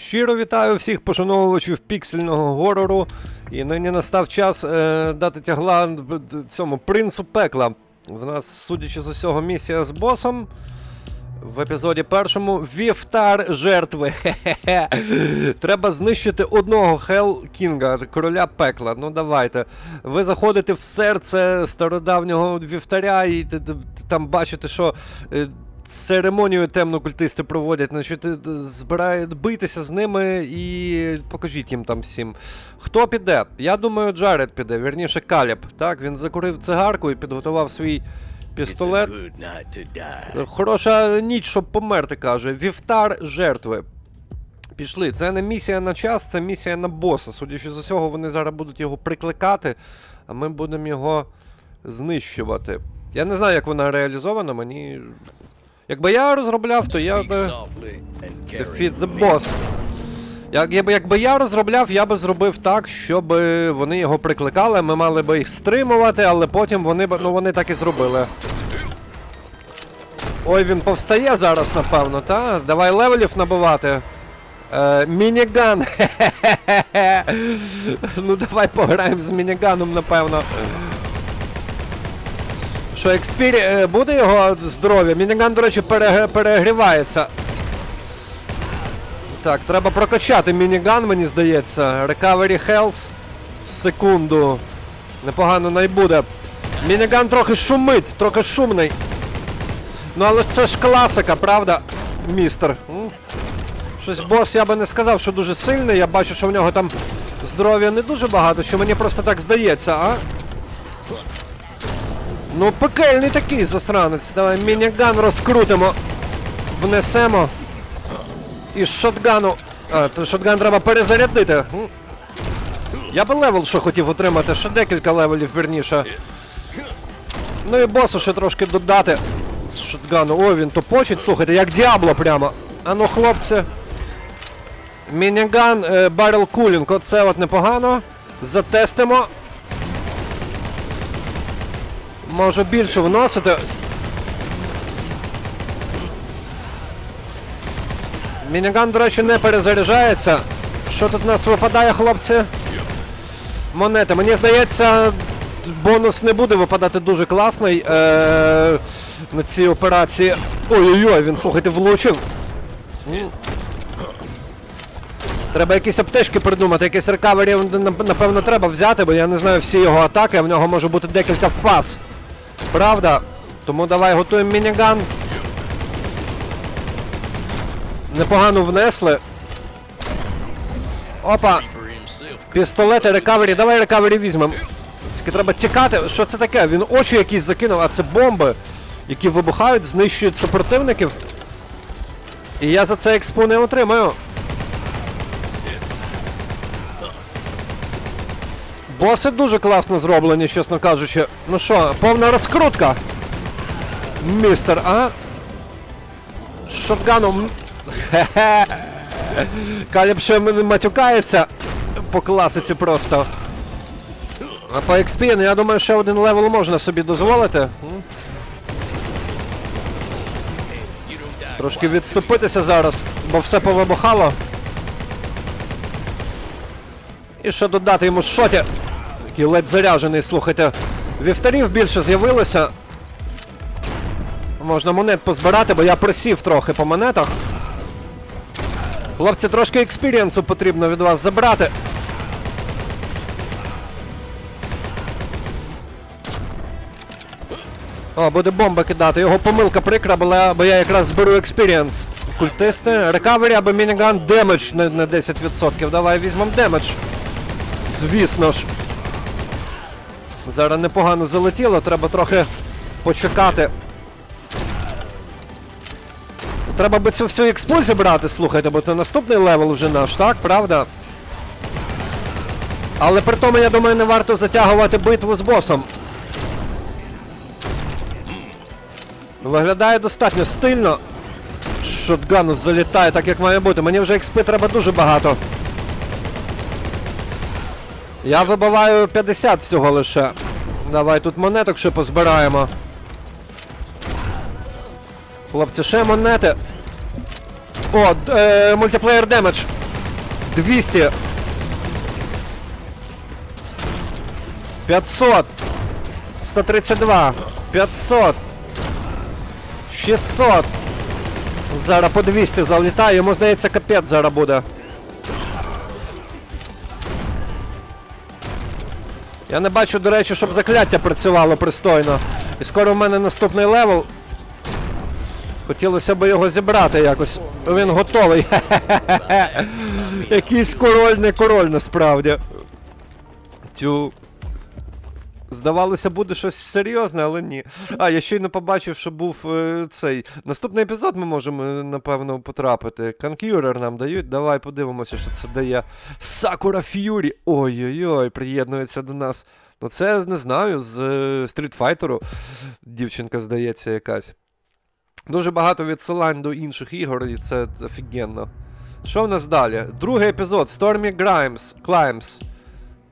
Щиро вітаю всіх пошановувачів піксельного горору. І нині настав час е, дати тягла цьому принцу пекла. В нас, судячи з усього, місія з босом. В епізоді першому вівтар жертви. Хе-хе-хе. Треба знищити одного Хел Кінга, короля пекла. Ну давайте. Ви заходите в серце стародавнього вівтаря і там бачите, що. Церемонію темну культисти проводять, значить, е, збирає битися з ними і покажіть їм там всім. Хто піде? Я думаю, Джаред піде, вірніше Каліб. Так, він закурив цигарку і підготував свій пістолет. Хороша ніч, щоб померти, каже. Вівтар жертви. Пішли. Це не місія на час, це місія на боса. Судячи з усього, вони зараз будуть його прикликати, а ми будемо його знищувати. Я не знаю, як вона реалізована, мені. Якби я розробляв, то я би. Defeat the boss. Як, якби, якби я розробляв, я би зробив так, щоб вони його прикликали, ми мали би їх стримувати, але потім вони б. Ну вони так і зробили. Ой, він повстає зараз, напевно, та? Давай левелів набивати. Е, мініган. Ну давай пограємо з мініганом, напевно. Що, експірі... е, буде його здоров'я? Мініган, до речі, перег... перегрівається. Так, треба прокачати мініган, мені здається. Recovery Health секунду. Непогано не буде. Мініган трохи шумить, трохи шумний. Ну але це ж класика, правда, містер? Щось бос я би не сказав, що дуже сильний. Я бачу, що в нього там здоров'я не дуже багато, що мені просто так здається, а? Ну, пекельний такий засранець. Давай мініган розкрутимо. Внесемо. І шотгану. А, шотган треба перезарядити. Я би левел що хотів отримати, ще декілька левелів верніше. Ну і босу ще трошки додати з шотгану. О, він топочить, слухайте, як Діабло прямо. А ну, хлопці. Мініган, е, баррел кулінг, оце от непогано. Затестимо. Можу більше вносити. Мініган, до речі, не перезаряджається. Що тут у нас випадає, хлопці? Монети. Мені здається, бонус не буде випадати дуже класний е- на цій операції. Ой-ой-ой, він, слухайте, влучив. Треба якісь аптечки придумати, якісь рекавері, напевно, треба взяти, бо я не знаю всі його атаки, а в нього може бути декілька фаз. Правда? Тому давай готуємо мініган. Непогано внесли. Опа, пістолети, рекавері, давай рекавері візьмемо. Тільки треба тікати. Що це таке? Він очі якісь закинув, а це бомби, які вибухають, знищують супротивників. І я за це експу не отримаю. Боси дуже класно зроблені, чесно кажучи. Ну що, повна розкрутка. Містер, а? Шотганом. Хе-хе. Матюкається по класиці просто. А по XP, ну я думаю, ще один левел можна собі дозволити. Трошки відступитися зараз, бо все повибухало. І ще додати йому шоті. Такий ледь заряжений, слухайте. Вівтарів більше з'явилося. Можна монет позбирати, бо я просів трохи по монетах. Хлопці, трошки експірієнсу потрібно від вас забрати. О, буде бомба кидати. Його помилка прикра була, бо я якраз зберу експірієнс. Культисти. Рекавері або мініган демедж на 10%. Давай візьмемо демедж. Звісно ж. Зараз непогано залетіло, треба трохи почекати. Треба би цю всю експу зібрати, слухайте, бо це наступний левел вже наш, так? Правда? Але при тому, я думаю, не варто затягувати битву з босом. Виглядає достатньо стильно. Шотгану залітає так, як має бути. Мені вже експи треба дуже багато. Я вибиваю 50 всього лише. Давай тут монеток ще позбираємо. Хлопці, ще монети. О, е, мультиплеєр демедж. 200. 500. 132. 500. 600. Зараз по 200 залітає, йому здається капець зараз буде. Я не бачу, до речі, щоб закляття працювало пристойно. І скоро в мене наступний левел. Хотілося б його зібрати якось. Він готовий. Якийсь король не король насправді. Тю. Здавалося, буде щось серйозне, але ні. А, я щойно побачив, що був е, цей. Наступний епізод ми можемо, е, напевно, потрапити. Конкюрер нам дають. Давай подивимося, що це дає. Сакура Ф'юрі. Ой-ой-ой, приєднується до нас. Ну це не знаю, з е, Street дівчинка, здається, якась. Дуже багато відсилань до інших ігор, і це офігенно. Що в нас далі? Другий епізод Stormy Grimes, Climbs.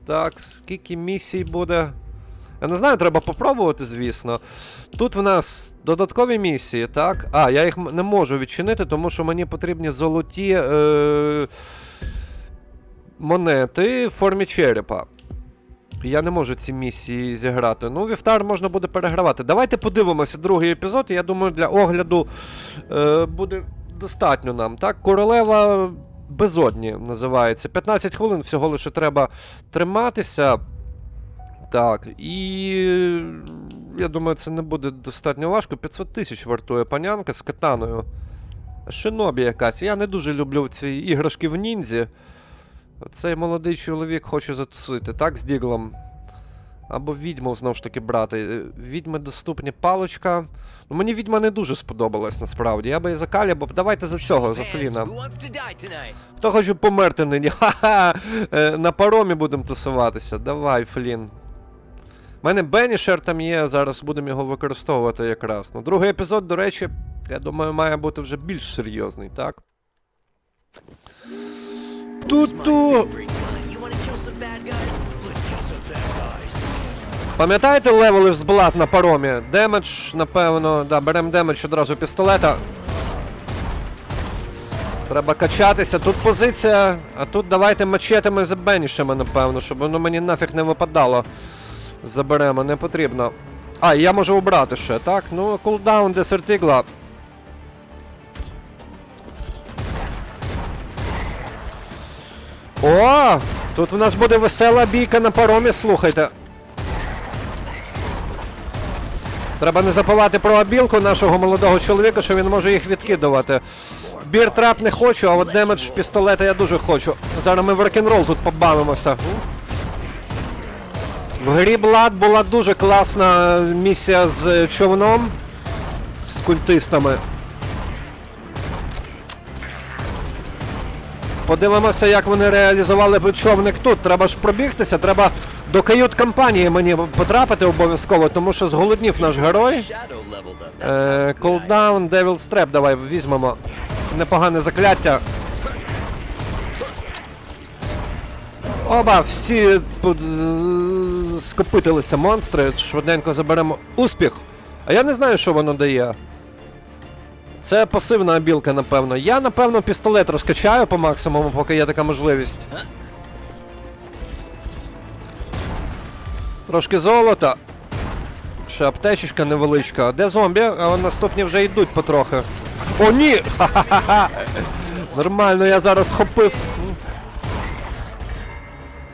Так, скільки місій буде? Я не знаю, треба попробувати, звісно. Тут в нас додаткові місії, так? А, я їх не можу відчинити, тому що мені потрібні золоті е- монети в формі черепа. Я не можу ці місії зіграти. Ну, вівтар можна буде перегравати. Давайте подивимося другий епізод. Я думаю, для огляду е, буде достатньо нам. Так, королева безодні називається. 15 хвилин всього лише треба триматися. Так, і я думаю, це не буде достатньо важко. 500 тисяч вартує панянка з катаною. Шинобі якась. Я не дуже люблю ці іграшки в ніндзі. Цей молодий чоловік хоче затусити, так, з діглом. Або відьму знову ж таки брати. Е, Відьми доступні палочка. Ну, мені відьма не дуже сподобалась насправді. Я би і за Каля, бо давайте за цього, за Фліна. Хто хоче померти нині? Ха-ха! Е, На паромі будемо тусуватися. Давай, Флін. У мене Бенішер там є, зараз будемо його використовувати якраз. Ну, другий епізод, до речі, я думаю, має бути вже більш серйозний, так? Ту-ту! Пам'ятаєте левели з блат на паромі? Демедж, напевно, да, беремо демедж одразу пістолета. Треба качатися. Тут позиція, а тут давайте мачетами забенішимо, напевно, щоб воно мені нафіг не випадало. Заберемо, не потрібно. А, я можу обрати ще, так? Ну, кулдаун десертигла. О! Тут в нас буде весела бійка на паромі, слухайте. Треба не забувати про обілку нашого молодого чоловіка, що він може їх відкидувати. Біртрап не хочу, а от демедж пістолета я дуже хочу. Зараз ми в рок-н-рол тут побавимося. В грі Blood була дуже класна місія з човном, з культистами. Подивимося, як вони реалізували човник тут. Треба ж пробігтися, треба до кают-компанії мені потрапити обов'язково, тому що зголоднів наш герой. That's Е, not a good idea. Cooldown, Devil Strap, давай візьмемо. Непогане закляття. Оба, всі скопитилися монстри. Швиденько заберемо успіх. А я не знаю, що воно дає. Це пасивна обілка, напевно. Я, напевно, пістолет розкачаю по максимуму, поки є така можливість. Трошки золота. Ще аптечечка невеличка. Де зомбі? А наступні вже йдуть потрохи. О, ні! Ха-ха-ха! Нормально, я зараз схопив.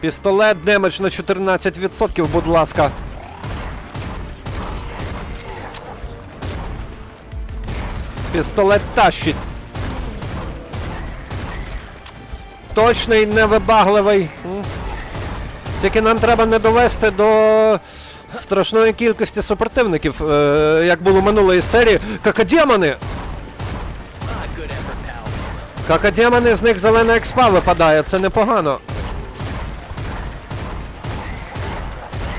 Пістолет демедж на 14%, будь ласка. Пістолет тащить. Точний, невибагливий. Тільки нам треба не довести до страшної кількості супротивників, е, як було минулої серії. Pal. Какадемони, з них зелена експа випадає, це непогано.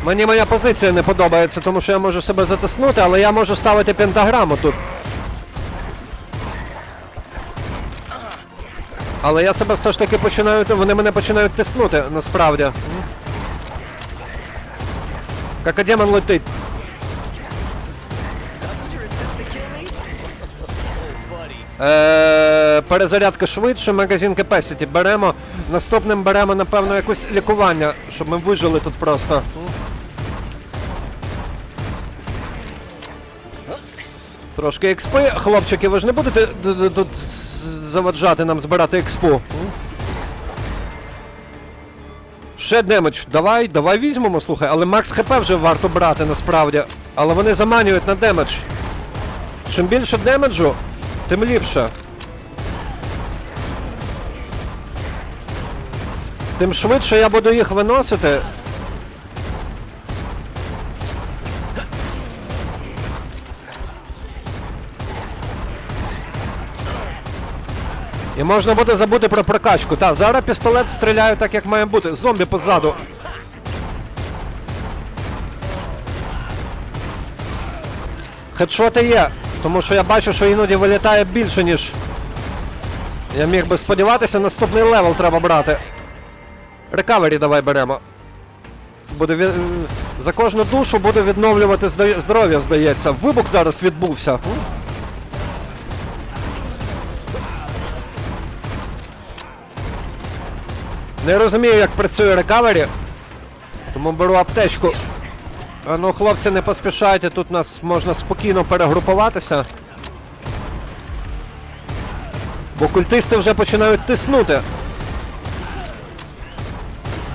Мені моя позиція не подобається, тому що я можу себе затиснути, але я можу ставити пентаграму тут. Але я себе все ж таки починаю. Вони мене починають тиснути, насправді. Какадемон летить. Е, перезарядка швидше, магазин capacity. Беремо. Наступним беремо, напевно, якесь лікування, щоб ми вижили тут просто. Трошки експи. Хлопчики, ви ж не будете тут заваджати нам збирати експу. Ще демедж. Давай, давай візьмемо, слухай, але Макс ХП вже варто брати насправді. Але вони заманюють на демедж. Чим більше демеджу, тим ліпше. Тим швидше я буду їх виносити. І можна буде забути про прокачку. Так, зараз пістолет стріляю так, як має бути. Зомбі позаду. Хедшоти є, тому що я бачу, що іноді вилітає більше, ніж. Я міг би сподіватися, наступний левел треба брати. Рекавері давай беремо. Буде ві- За кожну душу буде відновлювати здоров'я, здається. Вибух зараз відбувся. Не розумію, як працює рекавері. Тому беру аптечку. А ну, хлопці, не поспішайте, тут нас можна спокійно перегрупуватися. Бо культисти вже починають тиснути.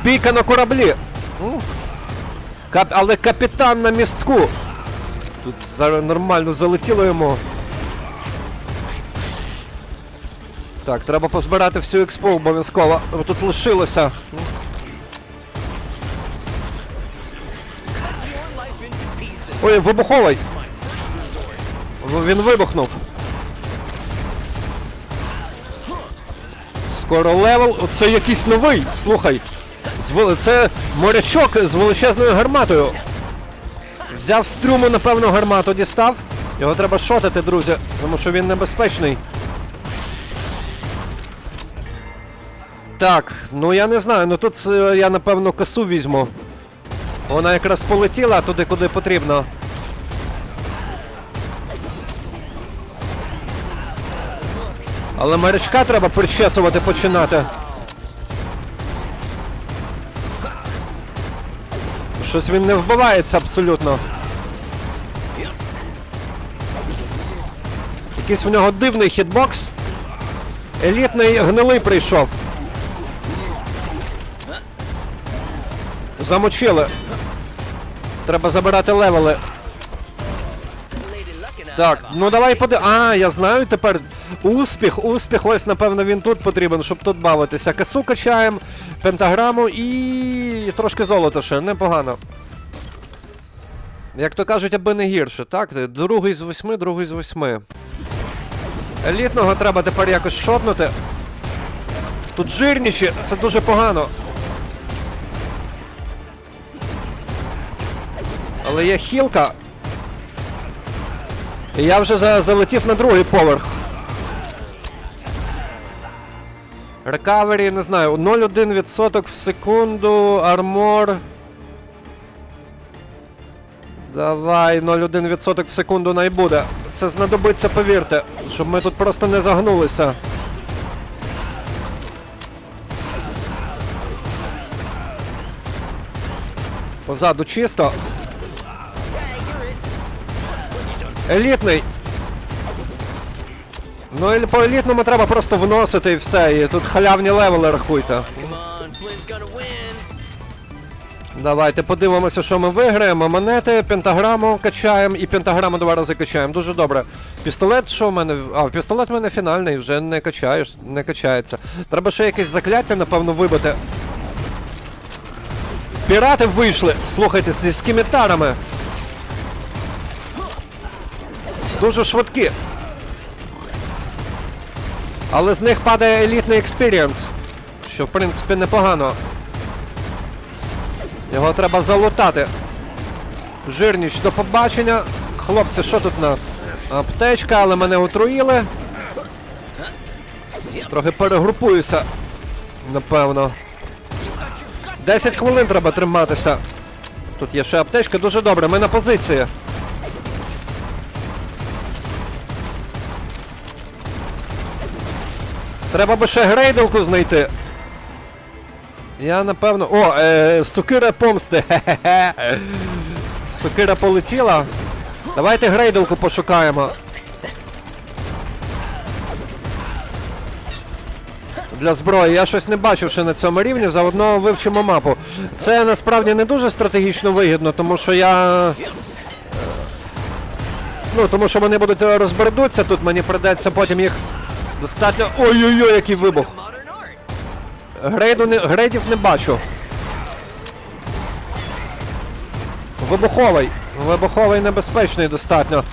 Бійка на кораблі. Але капітан на містку. Тут зараз нормально залетіло йому. Так, треба позбирати всю експо обов'язково. Бо Тут лишилося. Ой, вибуховий. Він вибухнув. Скоро левел. Це якийсь новий. Слухай. Це морячок з величезною гарматою. Взяв з трюму, напевно, гармату дістав. Його треба шотити, друзі, тому що він небезпечний. Так, ну я не знаю, ну тут е, я напевно косу візьму. Вона якраз полетіла туди, куди потрібно. Але морячка треба причесувати починати. Щось він не вбивається абсолютно. Якийсь в нього дивний хітбокс. Елітний гнилий прийшов. Замочили. Треба забирати левели. Так, ну давай поди. А, я знаю тепер. Успіх, успіх, ось напевно він тут потрібен, щоб тут бавитися. Касу качаємо, пентаграму і трошки золота ще, непогано. Як то кажуть, аби не гірше, так? Другий з восьми, другий з восьми. Елітного треба тепер якось шотнути. Тут жирніші, це дуже погано. Але є хілка. І я вже за- залетів на другий поверх. Рекавері, не знаю, 0,1% в секунду, армор. Давай, 0,1% в секунду най буде. Це знадобиться, повірте, щоб ми тут просто не загнулися. Позаду чисто. Елітний. Ну ель- по елітному треба просто вносити і все. І тут халявні левели рахуйте. Давайте подивимося, що ми виграємо. Монети, пентаграму качаємо і пентаграму два рази качаємо. Дуже добре. Пістолет, що в мене. А, пістолет в мене фінальний, вже не качаєш, не качається. Треба ще якесь закляття, напевно, вибити. Пірати вийшли, слухайте, зі скімітарами. Дуже швидкі. Але з них падає елітний експірієнс, що в принципі непогано. Його треба залутати. Жирніч, до побачення. Хлопці, що тут у нас? Аптечка, але мене отруїли. Трохи перегрупуюся. Напевно. 10 хвилин треба триматися. Тут є ще аптечка, дуже добре, ми на позиції. Треба би ще грейдалку знайти. Я напевно. О, е, сукира помсти. Хе-хе-хе. Сукира полетіла. Давайте грейдалку пошукаємо. Для зброї. Я щось не бачив ще на цьому рівні, заодно вивчимо мапу. Це насправді не дуже стратегічно вигідно, тому що я. е, Ну, тому що вони будуть розбердуться тут, мені придеться потім їх достатньо. Ой-ой-ой, який вибух! Грейду не, грейдів не бачу. Вибуховий. Вибуховий небезпечний достатньо.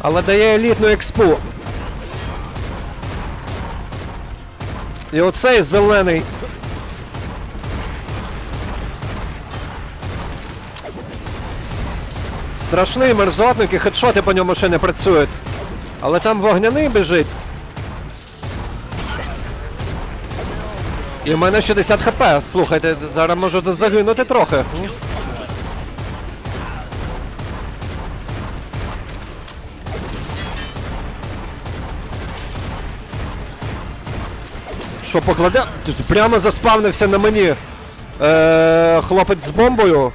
Але дає елітну експу. І оцей зелений. Страшний мерзотник і хедшоти по ньому ще не працюють. Але там вогняний біжить. І в мене 60 хп. Слухайте, зараз можу загинути трохи. Що покладе? Тут прямо заспавнився на мені. Е, хлопець з бомбою.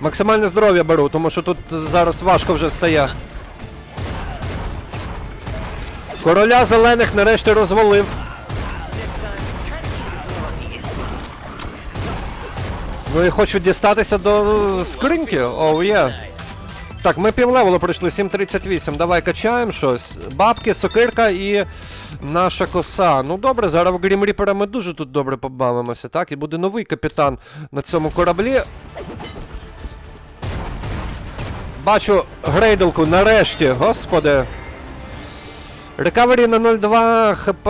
Максимальне здоров'я беру, тому що тут зараз важко вже стає. Короля зелених нарешті розвалив. Ну і хочу дістатися до скриньки. Оу є. Так, ми півлевелу пройшли, 7.38. Давай качаємо щось. Бабки, сокирка і наша коса. Ну добре, зараз в Грім Ріпера ми дуже тут добре побавимося, так? І буде новий капітан на цьому кораблі. Бачу грейдалку нарешті, господи. Рекавері на 0,2 хп.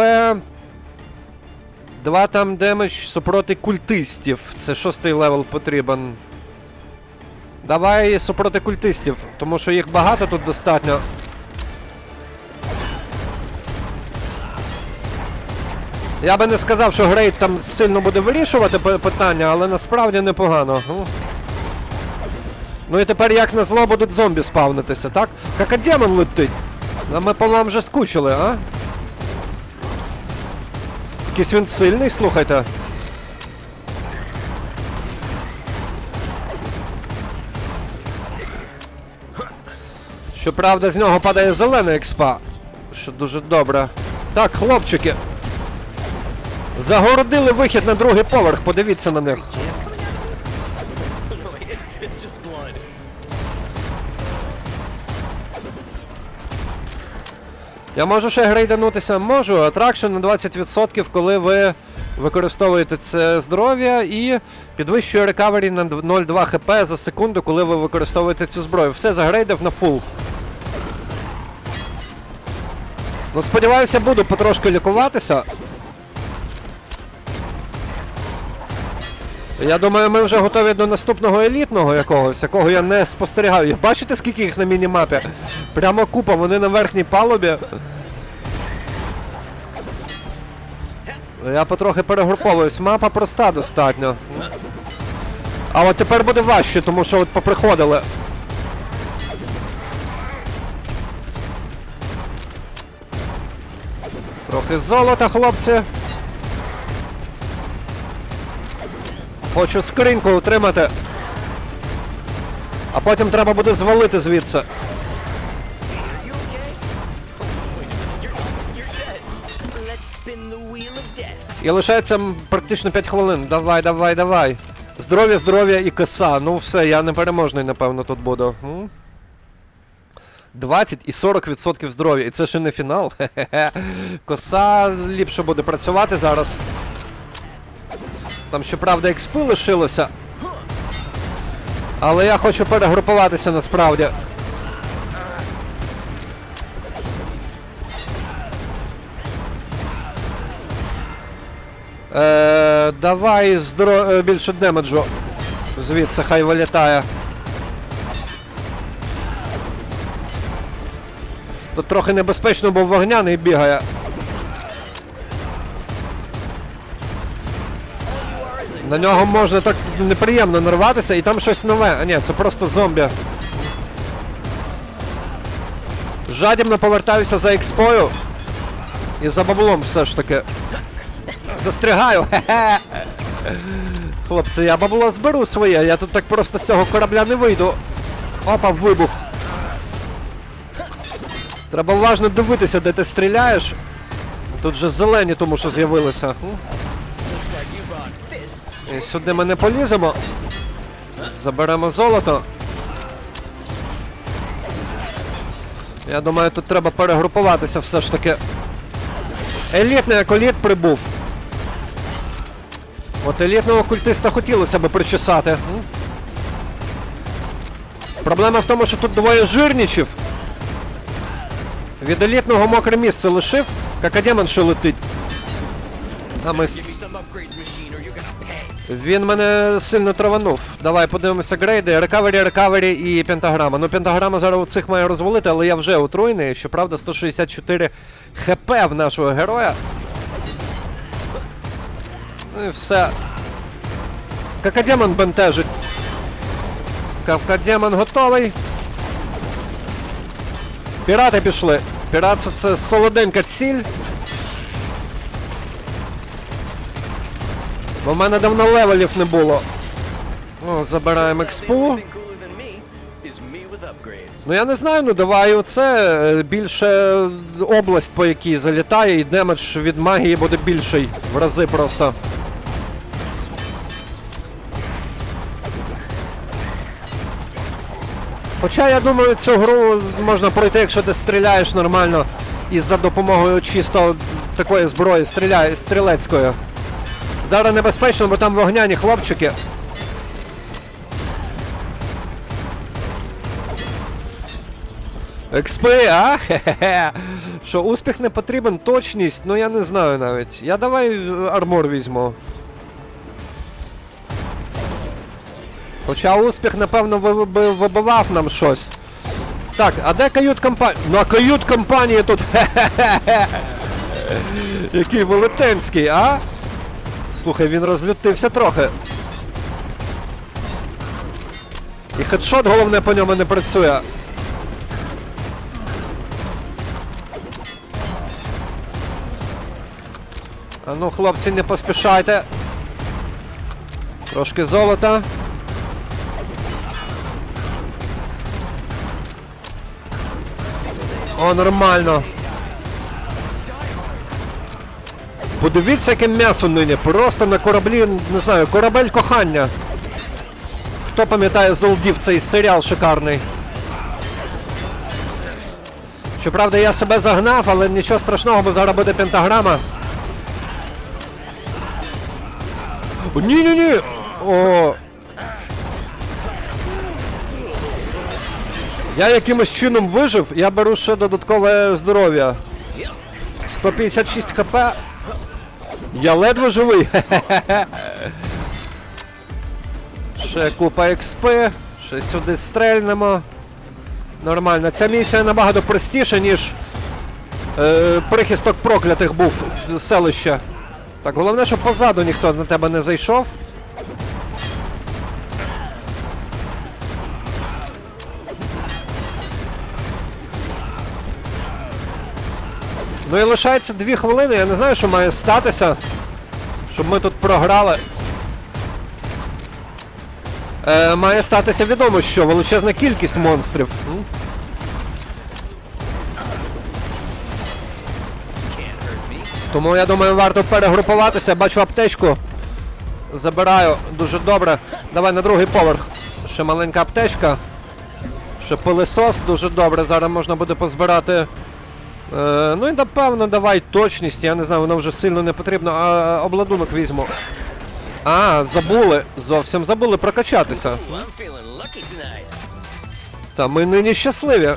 Два там демедж супроти культистів. Це шостий левел потрібен. Давай супроти культистів, тому що їх багато тут достатньо. Я би не сказав, що грейд там сильно буде вирішувати питання, але насправді непогано. Ну. Ну і тепер як на зло будуть зомбі спавнитися, так? Як демон летить. Ми по вам вже скучили, а? Якийсь він сильний, слухайте. Щоправда, з нього падає зелена експа. Що дуже добре. Так, хлопчики. Загородили вихід на другий поверх, подивіться на них. Я можу ще грейданутися? Можу. Атракшн на 20%, коли ви використовуєте це здоров'я і підвищує рекавері на 0,2 хп за секунду, коли ви використовуєте цю зброю. Все загрейдив на фул. Ну, сподіваюся, буду потрошки лікуватися. Я думаю, ми вже готові до наступного елітного якогось, якого я не спостерігаю. Бачите, скільки їх на мінімапі? Прямо купа, вони на верхній палубі. Я потрохи перегруповуюсь. Мапа проста достатньо. А от тепер буде важче, тому що от поприходили. Трохи золота, хлопці. Хочу скриньку отримати. А потім треба буде звалити звідси. І лишається практично 5 хвилин. Давай, давай, давай. Здоров'я, здоров'я і коса. Ну все, я непереможний, напевно, тут буду. 20 і 40% здоров'я. І це ще не фінал. Хе-хе-хе. Коса ліпше буде працювати зараз. Там, щоправда, експи лишилося. Але я хочу перегрупуватися насправді. Е, давай здоро... е, більше демеджу. Звідси хай вилітає. Тут трохи небезпечно, бо вогняний бігає. На нього можна так неприємно нарватися і там щось нове. А ні, це просто зомбі. Жадібно повертаюся за експою. І за баблом все ж таки. застрягаю. Хе-хе. Хлопці, я бабло зберу своє, я тут так просто з цього корабля не вийду. Опа, вибух. Треба уважно дивитися, де ти стріляєш. Тут же зелені, тому що з'явилися. Сюди ми не поліземо. Заберемо золото. Я думаю, тут треба перегрупуватися все ж таки. Елітний аколіт прибув. От елітного культиста хотілося би причесати. Проблема в тому, що тут двоє жирнічів. Від елітного мокре місце лишив, какадемон ще летить. А ми він мене сильно траванув. Давай подивимося грейди. Рекавері, рекавері і пентаграма. Ну, пентаграма зараз у цих має розвалити, але я вже отруйний. Щоправда, 164 хп в нашого героя. Ну і все. Какадемон бентежить. Кавкадемон готовий. Пірати пішли. Пірат це, це солоденька ціль. Бо в мене давно левелів не було. О, забираємо експу. Ну я не знаю, ну давай оце е, більше область, по якій залітає, і демедж від магії буде більший в рази просто. Хоча я думаю, цю гру можна пройти, якщо ти стріляєш нормально і за допомогою чисто такої зброї стріляє, стрілецької. Зараз небезпечно, бо там вогняні хлопчики. Експи, а? Хе-хе-хе. Що, успіх не потрібен, точність, ну я не знаю навіть. Я давай е, армор візьму. Хоча успіх, напевно, вибивав нам щось. Так, а де кают компанія? На кают компанії тут. Хе-хе-хе. Який велетенський, а? Слухай, він розлютився трохи. І хедшот, головне, по ньому не працює. А ну, хлопці, не поспішайте. Трошки золота. О, нормально. Подивіться, яке м'ясо нині. Просто на кораблі, не знаю, корабель кохання. Хто пам'ятає з олдів цей серіал шикарний? Щоправда, я себе загнав, але нічого страшного, бо зараз буде пентаграма. Ні-ні-ні! О. Я якимось чином вижив, я беру ще додаткове здоров'я. 156 хп. Я ледве живий. Ще купа експи. Ще сюди стрельнемо. Нормально. Ця місія набагато простіша, ніж е, прихисток проклятих був селища. Так, головне, щоб позаду ніхто на тебе не зайшов. Ну і лишається дві хвилини, я не знаю, що має статися, щоб ми тут програли. Е, має статися відомо, що величезна кількість монстрів. Тому я думаю, варто перегрупуватися. Бачу аптечку. Забираю дуже добре. Давай на другий поверх. Ще маленька аптечка. Ще пилисос дуже добре. Зараз можна буде позбирати. Е, ну і напевно давай точність. Я не знаю, воно вже сильно не потрібно. А обладунок візьму. А, забули. Зовсім забули прокачатися. Та ми нині щасливі.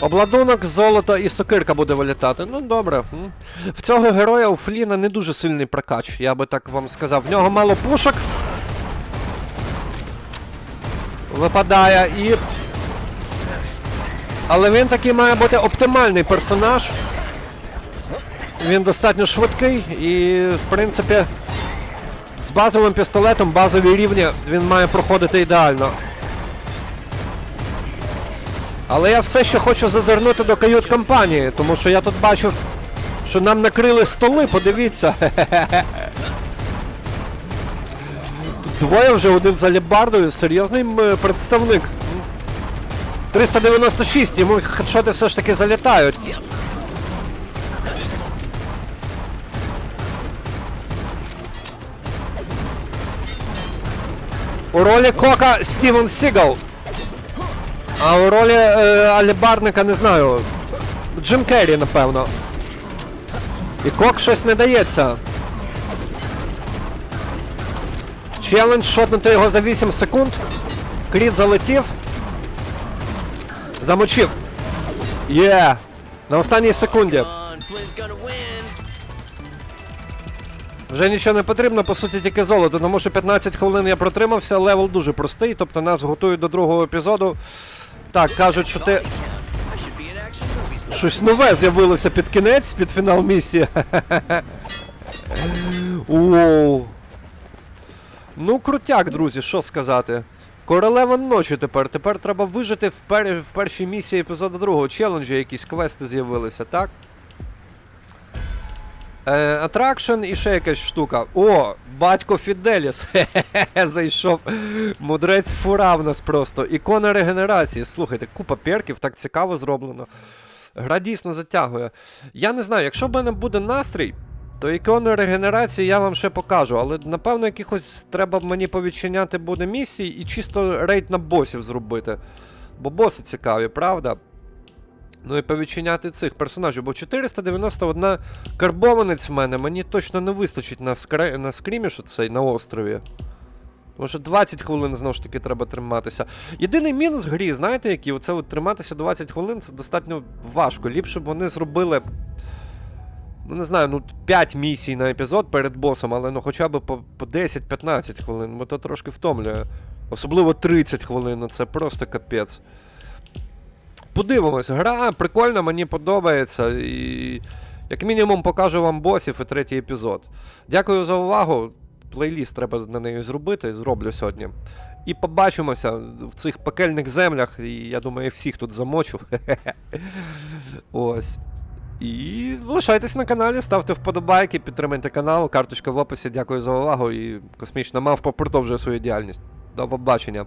Обладунок, золото і сокирка буде вилітати. Ну добре. В цього героя у Фліна не дуже сильний прокач, я би так вам сказав. В нього мало пушок. Випадає і. Але він такий має бути оптимальний персонаж. Він достатньо швидкий і, в принципі, з базовим пістолетом, базові рівні він має проходити ідеально. Але я все ще хочу зазирнути до кают компанії, тому що я тут бачив, Що нам накрили столи, подивіться. Тут двоє вже один за лебардою, серйозний представник. 396, йому хедшоти все ж таки залітають. У ролі Кока Стівен Сігал. А у ролі е, алібарника не знаю. Джим Керрі, напевно. І Кок щось не дається. Челендж шотнути його за 8 секунд. Кріт залетів. Замочив. Є! На останній секунді. Вже нічого не потрібно, по суті, тільки золото, тому що 15 хвилин я протримався, левел дуже простий, тобто нас готують до другого епізоду. Так, кажуть, що ти щось нове з'явилося під кінець, під фінал місії. Оу. Ну, крутяк, друзі, що сказати. Королева ночі тепер. Тепер треба вижити в, пер... в першій місії епізоду другого челенджу, якісь квести з'явилися, так? Е, атракшн і ще якась штука. О, батько Фіделіс. Хе-хе-хе, зайшов. Мудрець фура в нас просто. Ікона регенерації. Слухайте, купа перків, так цікаво зроблено. Гра дійсно затягує. Я не знаю, якщо в мене буде настрій, то ікону регенерації я вам ще покажу, але напевно якихось треба мені повідчиняти буде місії і чисто рейд на босів зробити. Бо боси цікаві, правда? Ну і повідчиняти цих персонажів, бо 491 карбованець в мене мені точно не вистачить на, скре... на скрімішу цей на острові. Тому що 20 хвилин знову ж таки треба триматися. Єдиний мінус грі, знаєте, який? Оце от триматися 20 хвилин це достатньо важко. Ліпше б вони зробили. Ну, не знаю, ну 5 місій на епізод перед босом, але ну хоча б по, по 10-15 хвилин, бо то трошки втомлює. Особливо 30 хвилин, ну, це просто капець. Подивимось, гра прикольна, мені подобається. І як мінімум покажу вам босів і третій епізод. Дякую за увагу. Плейліст треба на неї зробити, зроблю сьогодні. І побачимося в цих пекельних землях. І я думаю, я всіх тут замочу. Ось. І лишайтесь на каналі, ставте вподобайки, підтримайте канал, карточка в описі. Дякую за увагу. І космічна мавпа продовжує свою діяльність. До побачення.